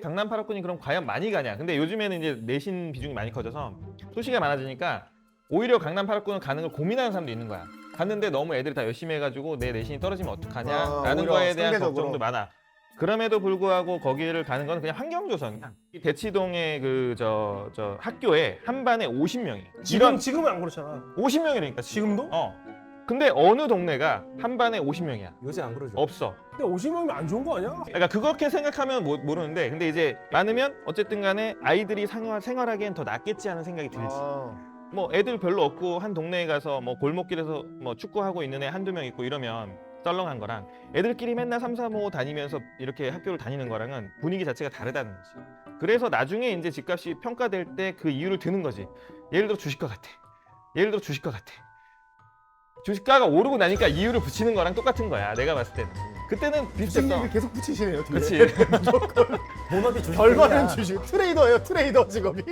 강남 팔학군이 그럼 과연 많이 가냐? 근데 요즘에는 이제 내신 비중이 많이 커져서 소식이 많아지니까 오히려 강남 팔학군을 가는 걸 고민하는 사람도 있는 거야. 갔는데 너무 애들이 다 열심히 해가지고 내 내신이 떨어지면 아, 어떡하냐라는 오히려 거에 대한 상대적으로. 걱정도 많아. 그럼에도 불구하고 거기를 가는 건 그냥 환경조성이야. 이 대치동의 그 저 저 학교에 한 반에 50명이. 지금 지금은 안 그렇잖아. 50명이라니까 지금도? 어. 근데 어느 동네가 한 반에 50명이야. 요새 안 그러죠. 없어. 근데 50명이면 안 좋은 거 아니야? 그러니까 그렇게 생각하면 모, 모르는데 근데 이제 많으면 어쨌든 간에 아이들이 생활, 생활하기엔 더 낫겠지 하는 생각이 들지. 아, 뭐 애들 별로 없고 한 동네에 가서 뭐 골목길에서 뭐 축구하고 있는 애 한두 명 있고 이러면 썰렁한 거랑 애들끼리 맨날 3, 3, 5 다니면서 이렇게 학교를 다니는 거랑은 분위기 자체가 다르다는 거지. 그래서 나중에 이제 집값이 평가될 때 그 이유를 드는 거지. 예를 들어 주식과 같아. 예를 들어 주식과 같아. 주식가가 오르고 나니까 이유를 붙이는 거랑 똑같은 거야. 내가 봤을 때는. 그때는 주식 비슷했어. 얘기 계속 붙이시네요. 뒤에. 그렇지. 본업이 주식 결과는. 주식 트레이더예요 트레이더 직업이.